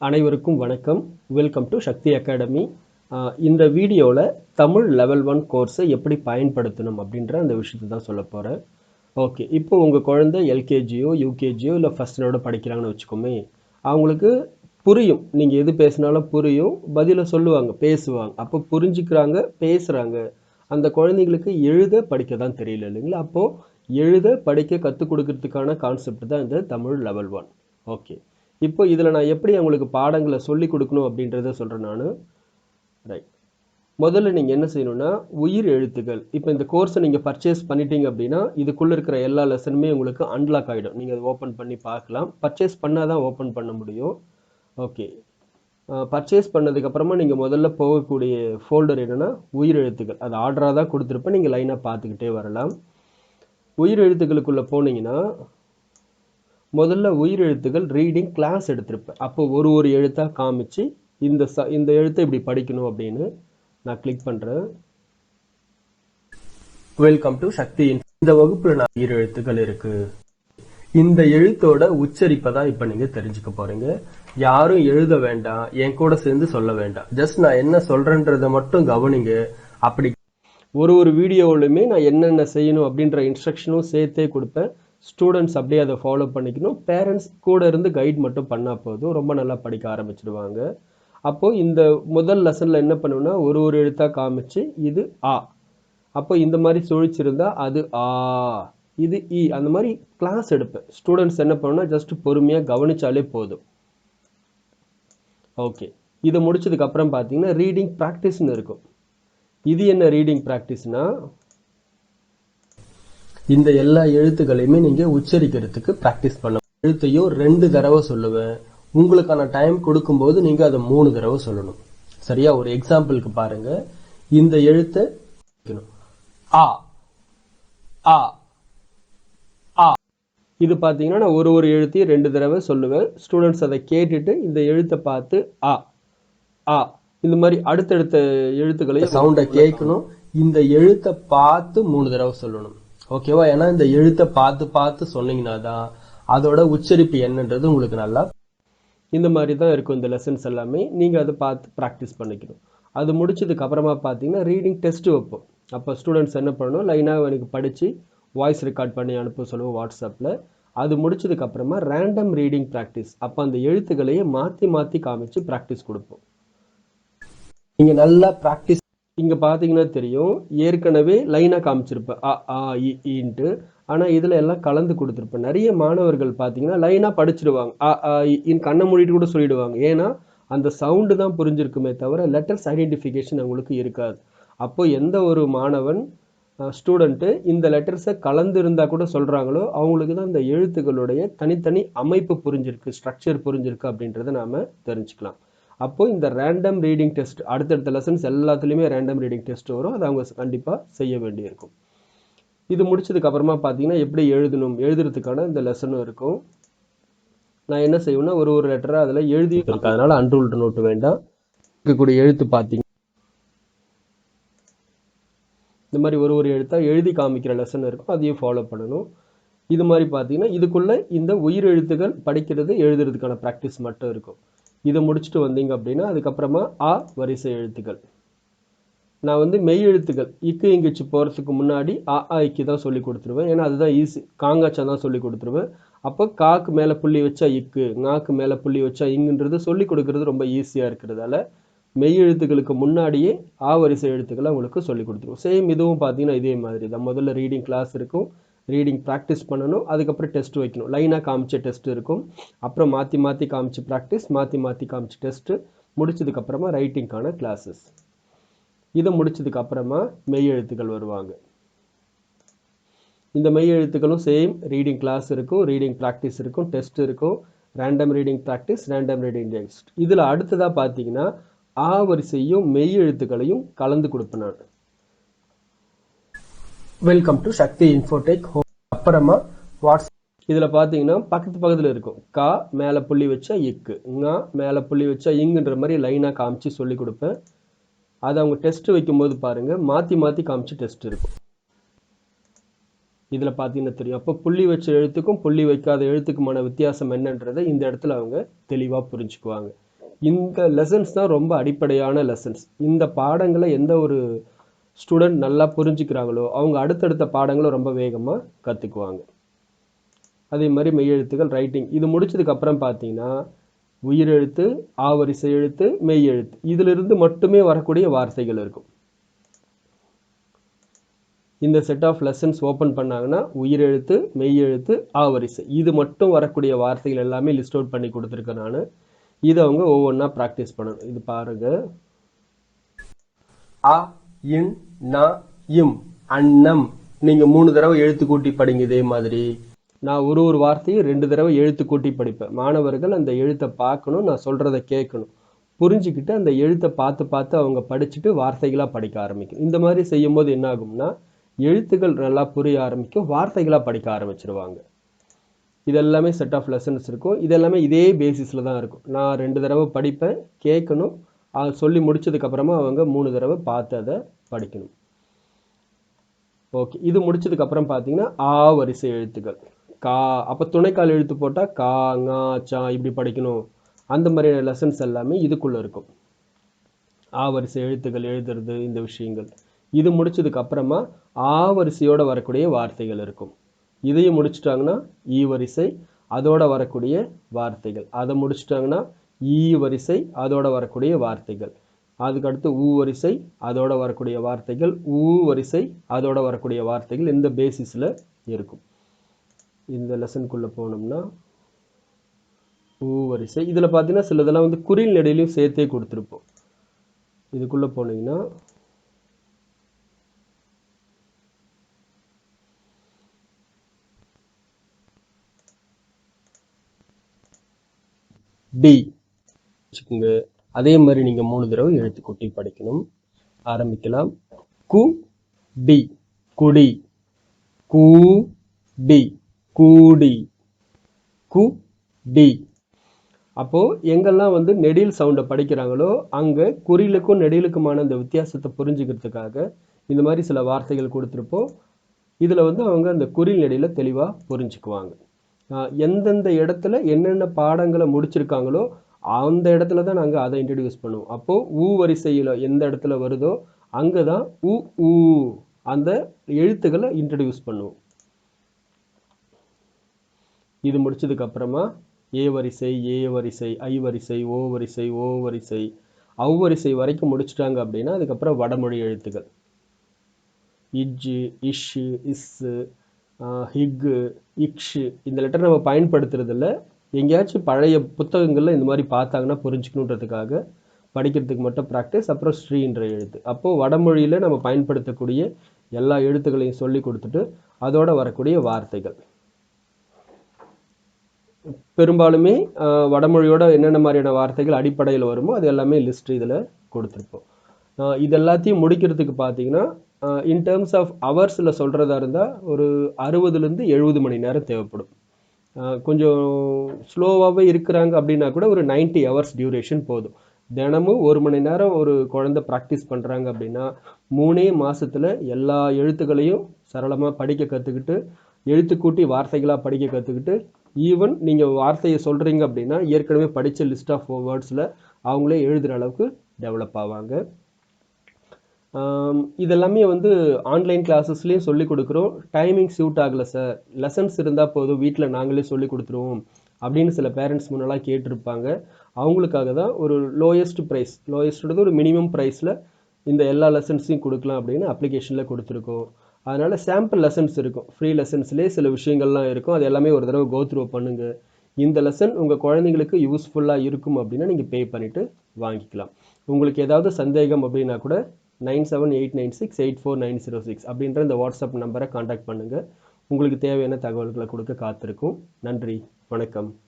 அனைவருக்கும் வணக்கம். Welcome to Sakthi academy இந்த வீடியோவில் தமிழ் லெவல் ஒன் கோர்ஸை எப்படி பயன்படுத்தணும் அப்படின்ற அந்த விஷயத்தை தான் சொல்ல போகிறேன் ஓகே இப்போ உங்கள் குழந்தை எல்கேஜியோ யூகேஜியோ இல்லை ஃபஸ்ட் ஸ்டாண்டர்டோ படிக்கிறாங்கன்னு வச்சுக்கோமே அவங்களுக்கு புரியும். நீங்கள் எது பேசினாலும் புரியும். பதிலை சொல்லுவாங்க பேசுவாங்க. அப்போ புரிஞ்சுக்கிறாங்க பேசுகிறாங்க அந்த குழந்தைங்களுக்கு எழுத படிக்க தான் தெரியல இல்லைங்களா? அப்போது எழுத படிக்க கற்றுக் கொடுக்கறதுக்கான கான்செப்ட் தான் இந்த தமிழ் லெவல் ஒன் ஓகே இப்போ இதில் நான் எப்படி அவங்களுக்கு பாடங்களை சொல்லி கொடுக்கணும் அப்படின்றத சொல்கிறேன் நான். ரைட் முதல்ல நீங்கள் என்ன செய்யணும்னா உயிர் எழுத்துக்கள். இப்போ இந்த கோர்ஸை நீங்கள் பர்ச்சேஸ் பண்ணிட்டீங்க அப்படின்னா இதுக்குள்ளே இருக்கிற எல்லா லெசனுமே உங்களுக்கு அன்லாக் ஆகிடும் நீங்கள் அதை ஓப்பன் பண்ணி பார்க்கலாம். பர்ச்சேஸ் பண்ணால் தான் ஓப்பன் பண்ண முடியும். ஓகே பர்ச்சேஸ் பண்ணதுக்கப்புறமா நீங்கள் முதல்ல போகக்கூடிய ஃபோல்டர் என்னென்னா உயிர் எழுத்துக்கள். அது ஆர்டராக தான் கொடுத்துருப்பேன். நீங்கள் லைனாக பார்த்துக்கிட்டே வரலாம். உயிர் எழுத்துக்களுக்குள்ளே போனீங்கன்னா முதல்ல உயிர் எழுத்துக்கள் ரீடிங் கிளாஸ் எடுத்திருப்பேன். அப்போ ஒரு ஒரு எழுத்தாக காமிச்சு இந்த ச இந்த எழுத்தை இப்படி படிக்கணும் அப்படின்னு நான் கிளிக் பண்ணுறேன் வெல்கம் டு சக்தி இந்த வகுப்பில் நான் உயிர் எழுத்துக்கள் இருக்கு. இந்த எழுத்தோட உச்சரிப்பை தான் இப்போ நீங்கள் தெரிஞ்சுக்க போறீங்க. யாரும் எழுத வேண்டாம் என் கூட சேர்ந்து சொல்ல வேண்டாம். ஜஸ்ட் நான் என்ன சொல்றேன்றதை மட்டும் கவனிங்க. அப்படி ஒரு ஒரு வீடியோவிலுமே நான் என்னென்ன செய்யணும் அப்படின்ற இன்ஸ்ட்ரக்ஷனும் சேர்த்தே கொடுப்பேன். ஸ்டூடெண்ட்ஸ் அப்படியே அதை ஃபாலோ பண்ணிக்கணும். பேரண்ட்ஸ் கூட இருந்து கைட் மட்டும் பண்ணால் போதும். ரொம்ப நல்லா படிக்க ஆரம்பிச்சிடுவாங்க அப்போது இந்த முதல் லெசனில் என்ன பண்ணுவோம்னா ஒரு ஒரு எழுத்தாக காமிச்சு இது ஆ. அப்போ இந்த மாதிரி சுழிச்சிருந்தா அது ஆ இது இ. அந்த மாதிரி கிளாஸ் எடுப்பேன். ஸ்டூடெண்ட்ஸ் என்ன பண்ணணும்னா ஜஸ்ட் பொறுமையாக கவனிச்சாலே போதும். ஓகே இதை முடிச்சதுக்கப்புறம் பார்த்தீங்கன்னா ரீடிங் ப்ராக்டிஸ்னு இருக்கும். இது என்ன ரீடிங் ப்ராக்டிஸ்னால் இந்த எல்லா எழுத்துக்களையுமே நீங்க உச்சரிக்கிறதுக்கு ப்ராக்டிஸ் பண்ண எழுத்தையும் ரெண்டு தடவை சொல்லுவேன். உங்களுக்கான டைம் கொடுக்கும்போது நீங்க அதை மூணு தடவை சொல்லணும். சரியா? ஒரு எக்ஸாம்பிளுக்கு பாருங்க. இந்த எழுத்தை ஆ ஆ ஆ. இது பார்த்தீங்கன்னா நான் ஒரு ஒரு எழுத்தையும் ரெண்டு தடவை சொல்லுவேன். ஸ்டூடெண்ட்ஸ் அதை கேட்டுட்டு இந்த எழுத்தை பார்த்து ஆ ஆ. இந்த மாதிரி அடுத்தடுத்த எழுத்துக்களையும் சவுண்டை கேட்கணும். இந்த எழுத்தை பார்த்து மூணு தடவை சொல்லணும். ஓகேவா ஏன்னா இந்த எழுத்தை பார்த்து பார்த்து சொன்னீங்கன்னா தான் அதோட உச்சரிப்பு என்னன்றது உங்களுக்கு நல்லா இந்த மாதிரி தான் இருக்கும் இந்த லெசன்ஸ் எல்லாமே. நீங்கள் அதை பார்த்து ப்ராக்டிஸ் பண்ணிக்கணும். அது முடிச்சதுக்கு அப்புறமா பார்த்தீங்கன்னா ரீடிங் டெஸ்ட் வைப்போம். அப்போ ஸ்டூடெண்ட்ஸ் என்ன பண்ணணும்? லைனாக எனக்கு படித்து வாய்ஸ் ரெக்கார்ட் பண்ணி அனுப்ப சொல்லுவோம் வாட்ஸ்அப்பில் அது முடிச்சதுக்கு அப்புறமா ரேண்டம் ரீடிங் ப்ராக்டிஸ் அப்போ அந்த எழுத்துக்களையே மாற்றி மாற்றி காமிச்சு ப்ராக்டிஸ் கொடுப்போம். நீங்கள் நல்லா ப்ராக்டிஸ் இங்கே பார்த்தீங்கன்னா தெரியும். ஏற்கனவே லைனாக காமிச்சிருப்பேன். அ ஆ இ ஆனால் இதில் எல்லாம் கலந்து கொடுத்துருப்பேன். நிறைய மாணவர்கள் பார்த்தீங்கன்னா லைனாக படிச்சிடுவாங்க. அ ஆ இன் கண்ணை மூடிட்டு கூட சொல்லிடுவாங்க. ஏன்னா அந்த சவுண்டு தான் புரிஞ்சிருக்குமே தவிர லெட்டர்ஸ் ஐடென்டிஃபிகேஷன் அவங்களுக்கு இருக்காது. அப்போது எந்த ஒரு மாணவன் ஸ்டூடெண்ட்டு இந்த லெட்டர்ஸை கலந்து இருந்தால் கூட சொல்கிறாங்களோ அவங்களுக்கு தான் இந்த எழுத்துக்களுடைய தனித்தனி அமைப்பு புரிஞ்சிருக்கு ஸ்ட்ரக்சர் புரிஞ்சிருக்கு அப்படின்றத நாம் தெரிஞ்சுக்கலாம். அப்போது இந்த ரேண்டம் ரீடிங் டெஸ்ட் அடுத்தடுத்த லெசன்ஸ் எல்லாத்துலேயுமே ரேண்டம் ரீடிங் டெஸ்ட் வரும். அதை அவங்க கண்டிப்பாக செய்ய வேண்டியிருக்கும். இது முடிச்சதுக்கு அப்புறமா பார்த்தீங்கன்னா எப்படி எழுதணும் எழுதுறதுக்கான இந்த லெசனும் இருக்கும். நான் என்ன செய்வேன்னா ஒரு ஒரு லெட்டராக அதில் எழுதி அதனால் அன்ரூல்டு நோட்டு வேண்டாம். இருக்கக்கூடிய எழுத்து பார்த்தீங்க இந்த மாதிரி ஒரு ஒரு எழுத்தாக எழுதி காமிக்கிற லெசன் இருக்கும். அதையும் ஃபாலோ பண்ணணும். இது மாதிரி பார்த்தீங்கன்னா இதுக்குள்ளே இந்த உயிர் எழுத்துக்கள் படிக்கிறது எழுதுறதுக்கான ப்ராக்டிஸ் மட்டும் இருக்கும். இதை முடிச்சுட்டு வந்தீங்க அப்படின்னா அதுக்கப்புறமா ஆ வரிசை எழுத்துக்கள். நான் வந்து மெய் எழுத்துக்கள் இக்கு இங்கிச்சு போகிறதுக்கு முன்னாடி ஆ ஆ இக்கு தான் சொல்லி கொடுத்துருவேன். ஏன்னா அதுதான் ஈஸி. காங்காச்சா தான் சொல்லி கொடுத்துருவேன். அப்போ காக்கு மேலே புள்ளி வச்சா இக்கு நாக்கு மேலே புள்ளி வச்சா இங்குன்றது சொல்லி கொடுக்கறது ரொம்ப ஈஸியாக இருக்கிறதால மெய் எழுத்துக்களுக்கு முன்னாடியே ஆ வரிசை எழுத்துக்களை உங்களுக்கு சொல்லி கொடுத்துருவோம். சேம் இதுவும் பார்த்தீங்கன்னா இதே மாதிரி தான். முதல்ல ரீடிங் கிளாஸ் இருக்கும். ரீடிங் ப்ராக்டிஸ் பண்ணணும் அதுக்கப்புறம் டெஸ்ட் வைக்கணும். லைனாக காமிச்ச டெஸ்ட் இருக்கும். அப்புறம் மாற்றி மாற்றி காமிச்சு ப்ராக்டிஸ் மாற்றி மாற்றி காமிச்சு டெஸ்ட்டு முடிச்சதுக்கப்புறமா ரைட்டிங்க்கான கிளாஸஸ் இதை முடிச்சதுக்கப்புறமா மெய் எழுத்துக்கள் வருவாங்க. இந்த மெய் எழுத்துக்களும் சேம் ரீடிங் கிளாஸ் இருக்கும் ரீடிங் ப்ராக்டிஸ் இருக்கும் டெஸ்ட் இருக்கும். Random reading practice random reading test இதில் அடுத்ததாக பார்த்தீங்கன்னா ஆ வரிசையும் மெய் எழுத்துக்களையும் கலந்து கொடுப்பேன் நான். Welcome to Shakti Infotech home அப்புறமா வாட்ஸ்அப் இதில் பார்த்தீங்கன்னா பக்கத்து பக்கத்தில் இருக்கும். கா மேலே புள்ளி வச்சா இக்கு. ஙா மேலே புள்ளி வச்சா இங்குன்ற மாதிரி லைனாக காமிச்சு சொல்லி கொடுப்பேன். அதை அவங்க டெஸ்ட் வைக்கும்போது பாருங்கள் மாற்றி மாற்றி காமிச்சு டெஸ்ட் இருக்கும். இதில் பார்த்தீங்கன்னா தெரியும். அப்போ புள்ளி வச்ச எழுத்துக்கும் புள்ளி வைக்காத எழுத்துக்குமான வித்தியாசம் என்னன்றதை இந்த இடத்துல அவங்க தெளிவாக புரிஞ்சுக்குவாங்க. இந்த லெசன்ஸ் தான் ரொம்ப அடிப்படையான லெசன்ஸ் இந்த பாடங்களை எந்த ஒரு ஸ்டூடெண்ட் நல்லா புரிஞ்சுக்கிறாங்களோ அவங்க அடுத்தடுத்த பாடங்களை ரொம்ப வேகமாக கற்றுக்குவாங்க அதே மாதிரி மெய்யெழுத்துக்கள் ரைட்டிங் இது முடிச்சதுக்கப்புறம் பார்த்தீங்கன்னா உயிரெழுத்து ஆவரிசை எழுத்து மெய் எழுத்து இதிலிருந்து மட்டுமே வரக்கூடிய வார்த்தைகள் இருக்கும். இந்த செட் ஆஃப் லெசன்ஸ் ஓப்பன் பண்ணாங்கன்னா உயிரெழுத்து மெய் எழுத்து ஆவரிசை. இது மட்டும் வரக்கூடிய வார்த்தைகள் எல்லாமே லிஸ்ட் அவுட் பண்ணி கொடுத்துருக்கேன் நான். இதை அவங்க ஒவ்வொன்றா ப்ராக்டிஸ் பண்ணணும். இது பாருங்க. ஆ இன் ந இம் அன்னம். நீங்க மூணு தடவை எழுத்து கூட்டி படிங்க இதே மாதிரி. நான் ஒரு ஒரு வார்த்தையும் ரெண்டு தடவை எழுத்து கூட்டி படிப்பேன். மாணவர்கள் அந்த எழுத்தை பார்க்கணும் நான் சொல்றதை கேட்கணும். புரிஞ்சுக்கிட்டு அந்த எழுத்தை பார்த்து பார்த்து அவங்க படிச்சுட்டு வார்த்தைகளாக படிக்க ஆரம்பிக்கும். இந்த மாதிரி செய்யும்போது என்ன ஆகும்னா எழுத்துக்கள் நல்லா புரிய ஆரம்பிக்கும் வார்த்தைகளாக படிக்க ஆரம்பிச்சிருவாங்க. இதெல்லாமே செட் ஆஃப் லெசன்ஸ் இருக்கும். இதெல்லாமே இதே பேசிஸில் தான் இருக்கும். நான் ரெண்டு தடவை படிப்பேன் கேட்கணும் சொல்லி முடிச்சதுக்கப்புறமா அவங்க மூணு தடவை பார்த்து அதை படிக்கணும். ஓகே இது முடிச்சதுக்கப்புறம் பார்த்தீங்கன்னா ஆ வரிசை எழுத்துக்கள். கா அப்போ துணைக்கால் எழுத்து போட்டால் கா ngா சா இப்படி படிக்கணும். அந்த மாதிரியான லெசன்ஸ் எல்லாமே இதுக்குள்ளே இருக்கும். ஆ வரிசை எழுத்துக்கள் எழுதுறது இந்த விஷயங்கள். இது முடிச்சதுக்கு அப்புறமா ஆ வரிசையோடு வரக்கூடிய வார்த்தைகள் இருக்கும். இதையும் முடிச்சிட்டாங்கன்னா ஈ வரிசை அதோட வரக்கூடிய வார்த்தைகள். அதை முடிச்சிட்டாங்கன்னா ஈ வரிசை அதோட வரக்கூடிய வார்த்தைகள். அதுக்கடுத்து ஊ வரிசை அதோட வரக்கூடிய வார்த்தைகள். ஊ வரிசை அதோட வரக்கூடிய வார்த்தைகள் இந்த பேசிஸில் இருக்கும். இந்த லெசனுக்குள்ளே போனோம்னா ஊ வரிசை. இதில் பார்த்தீங்கன்னா சிலதெல்லாம் வந்து குறில் நடையிலையும் சேர்த்தே கொடுத்துருப்போம். இதுக்குள்ளே போனீங்கன்னா டி வச்சுக்கோங்க. அதே மாதிரி நீங்கள் மூணு தடவை எழுத்து கொட்டி படிக்கணும். ஆரம்பிக்கலாம். கு டி. குடி. கூ டி. கூடி. கு டி. அப்போ எங்கெல்லாம் வந்து நெடில் சவுண்டை படிக்கிறாங்களோ அங்க குறிலுக்கும் நெடிலுக்குமான அந்த வித்தியாசத்தை புரிஞ்சுக்கிறதுக்காக இந்த மாதிரி சில வார்த்தைகள் கொடுத்துருப்போம். இதுல வந்து அவங்க அந்த குறில் நெடியில் தெளிவா புரிஞ்சுக்குவாங்க. ஆஹ் எந்தெந்த இடத்துல என்னென்ன பாடங்களை முடிச்சிருக்காங்களோ அந்த இடத்துல தான் நாங்கள் அதை இன்ட்ரடியூஸ் பண்ணுவோம். அப்போ ஊ வரிசையில் எந்த இடத்துல வருதோ அங்கே தான் உ ஊ அந்த எழுத்துக்களை இன்ட்ரடியூஸ் பண்ணுவோம். இது முடிச்சதுக்கு அப்புறமா ஏ வரிசை ஏ வரிசை ஐ வரிசை ஓ வரிசை ஓ வரிசை அவ் வரிசை வரைக்கும் முடிச்சிட்டாங்க அப்படின்னா அதுக்கப்புறம் வடமொழி எழுத்துக்கள். இஜ்ஜு இஷ்ஷு இஸ்ஸு ஹிக்கு இக்ஷு இந்த லெட்டர் நம்ம பயன்படுத்துறதில்ல. எங்கேயாச்சும் பழைய புத்தகங்களில் இந்த மாதிரி பார்த்தாங்கன்னா புரிஞ்சுக்கணுன்றதுக்காக படிக்கிறதுக்கு மட்டும் ப்ராக்டிஸ் அப்புறம் ஸ்ரீன்ற எழுத்து. அப்போது வடமொழியில் நம்ம பயன்படுத்தக்கூடிய எல்லா எழுத்துக்களையும் சொல்லி கொடுத்துட்டு அதோடு வரக்கூடிய வார்த்தைகள். பெரும்பாலுமே வடமொழியோட என்னென்ன மாதிரியான வார்த்தைகள் அடிப்படையில் வருமோ அது எல்லாமே லிஸ்ட் இதில் கொடுத்துருப்போம். இது எல்லாத்தையும் முடிக்கிறதுக்கு பார்த்தீங்கன்னா இன் டேர்ம்ஸ் ஆஃப் அவர்ஸில் சொல்கிறதா இருந்தால் ஒரு அறுபதுலேருந்து எழுபது மணி நேரம் தேவைப்படும். கொஞ்சம் ஸ்லோவாகவே இருக்கிறாங்க அப்படின்னா கூட ஒரு 90 ஹவர்ஸ் டியூரேஷன் போதும். தினமும் ஒரு மணி நேரம் ஒரு குழந்தை ப்ராக்டிஸ் பண்ணுறாங்க அப்படின்னா மூணே மாதத்தில் எல்லா எழுத்துக்களையும் சரளமாக படிக்க கற்றுக்கிட்டு எழுத்துக்கூட்டி வார்த்தைகளாக படிக்க கற்றுக்கிட்டு ஈவன் நீங்கள் வார்த்தையை சொல்கிறீங்க அப்படின்னா ஏற்கனவே படித்த லிஸ்ட் ஆஃப் வேர்ட்ஸில் அவங்களே எழுதுகிற அளவுக்கு டெவலப் ஆவாங்க. இதெல்லாமே வந்து ஆன்லைன் கிளாஸஸ்லேயும் சொல்லி கொடுக்குறோம். டைமிங் சூட் ஆகலை சார் லெசன்ஸ் இருந்தால் போதும் வீட்டில் நாங்களே சொல்லி கொடுத்துருவோம் அப்படின்னு சில பேரண்ட்ஸ் முன்னெல்லாம் கேட்டிருப்பாங்க. அவங்களுக்காக தான் ஒரு லோயஸ்ட் ப்ரைஸ் லோயஸ்ட்டு ஒரு மினிமம் ப்ரைஸில் இந்த எல்லா லெசன்ஸையும் கொடுக்கலாம் அப்படின்னு அப்ளிகேஷனில் கொடுத்துருக்கோம். அதனால் சாம்பிள் லெசன்ஸ் இருக்கும். ஃப்ரீ லெசன்ஸ்லேயே சில விஷயங்கள்லாம் இருக்கும். அது எல்லாமே ஒரு தடவை கோத்ரூ பண்ணுங்கள் பண்ணுங்க. இந்த லெசன் உங்கள் குழந்தைங்களுக்கு யூஸ்ஃபுல்லாக இருக்கும் அப்படின்னா நீங்கள் பே பண்ணிவிட்டு வாங்கிக்கலாம். உங்களுக்கு ஏதாவது சந்தேகம் அப்படின்னா கூட nine seven eight nine six eight four nine zero six அப்படின்ற இந்த வாட்ஸ்அப் நம்பரை காண்டாக்ட் பண்ணுங்கள் உங்களுக்கு தேவையான தகவல்களை கொடுக்க காத்திருக்கும். நன்றி. வணக்கம்.